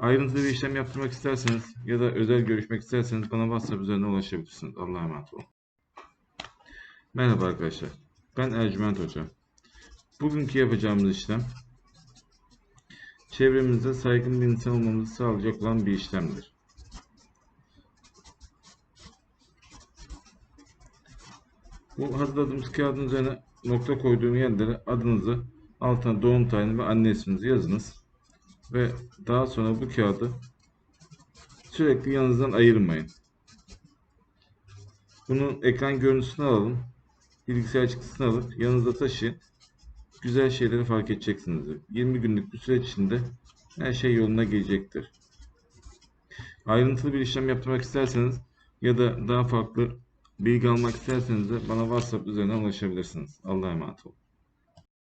Ayrıntılı bir işlem yaptırmak isterseniz ya da özel görüşmek isterseniz bana WhatsApp üzerinden ulaşabilirsiniz. Allah'a emanet olun. Merhaba arkadaşlar. Ben Ercüment Hoca. Bugünkü yapacağımız işlem çevremizde saygın bir insan olmamızı sağlayacak olan bir işlemdir. Bu hazırladığımız kağıdın üzerine nokta koyduğum yerlere adınızı, altına doğum tarihini ve anne isminizi yazınız. Ve daha sonra bu kağıdı sürekli yanınızdan ayırmayın. Bunun ekran görüntüsünü alalım. Bilgisayar çıktısını alıp yanınızda taşıyın. Güzel şeyleri fark edeceksiniz. 20 günlük bir süreç içinde her şey yoluna gelecektir. Ayrıntılı bir işlem yaptırmak isterseniz ya da daha farklı bilgi almak isterseniz de bana WhatsApp üzerinden ulaşabilirsiniz. Allah'a emanet olun.